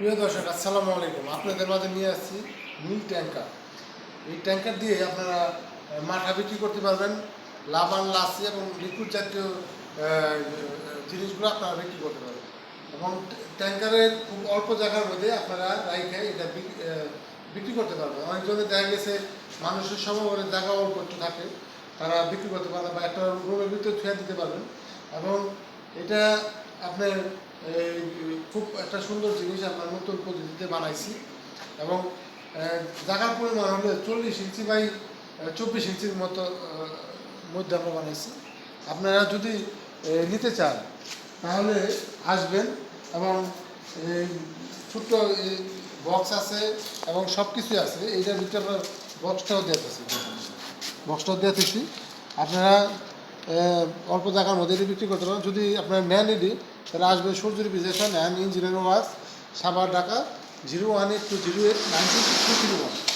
প্রিয় দর্শক, আসসালামু আলাইকুম। আপনাদের মাঝে নিয়ে আসছি নীল ট্যাঙ্কার এই ট্যাঙ্কার দিয়ে আপনারা মাঠা বিক্রি করতে পারবেন। লাবান লাসি এবং লিকুইড জাতীয় জিনিসগুলো আপনারা বিক্রি করতে পারবেন। এবং ট্যাঙ্কারের খুব অল্প জায়গার মধ্যে আপনারা রাইখে এটা বিক- বিক্রি করতে পারবেন। অনেকজনে দেখা গেছে, মানুষের সমাবরে জায়গা অল্প একটু থাকে, তারা বিক্রি করতে পারবেন বা একটা রুমের ভিতরে ছুঁয়ে দিতে পারবেন। এবং এটা আপনার খুব একটা সুন্দর জিনিস আপনার নতুন পদ্ধতিতে বানাইছি। এবং জায়গার পরিমাণ হলে চল্লিশ ইঞ্চি বাই চব্বিশ ইঞ্চির মতো মধ্যে আমরা বানাইছি। আপনারা যদি নিতে চান, তাহলে আসবেন এবং ছোট্ট বক্স আছে এবং সব কিছুই আছে। এইটার ভিতরে আপনার বক্সটাও দিতেছি। বক্সটাও দিতেছি। আপনারা অল্প টাকার মধ্যে এটি বিক্রি করতে পারেন যদি আপনার নেন এটি, তাহলে আসবে সূর্যের বিজেশন and engineering Wars Savar Dhaka zero one eight two zero eight nine two zero one